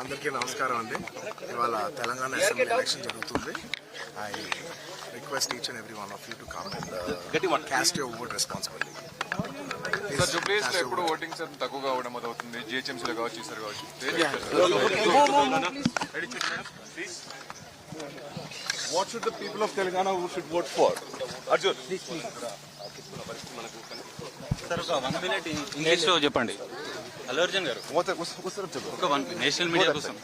అందరికీ నమస్కారం అండి. ఇవాళ తెలంగాణ అసెంబ్లీ ఎలక్షన్ జరుగుతుంది. I request each and every one of you to come cast your vote responsibility తక్కువగా what should the people of Telangana want చెప్పండి. అల్లు అర్జున్ గారు. ఒక నేషనల్ మీడియా కోసం.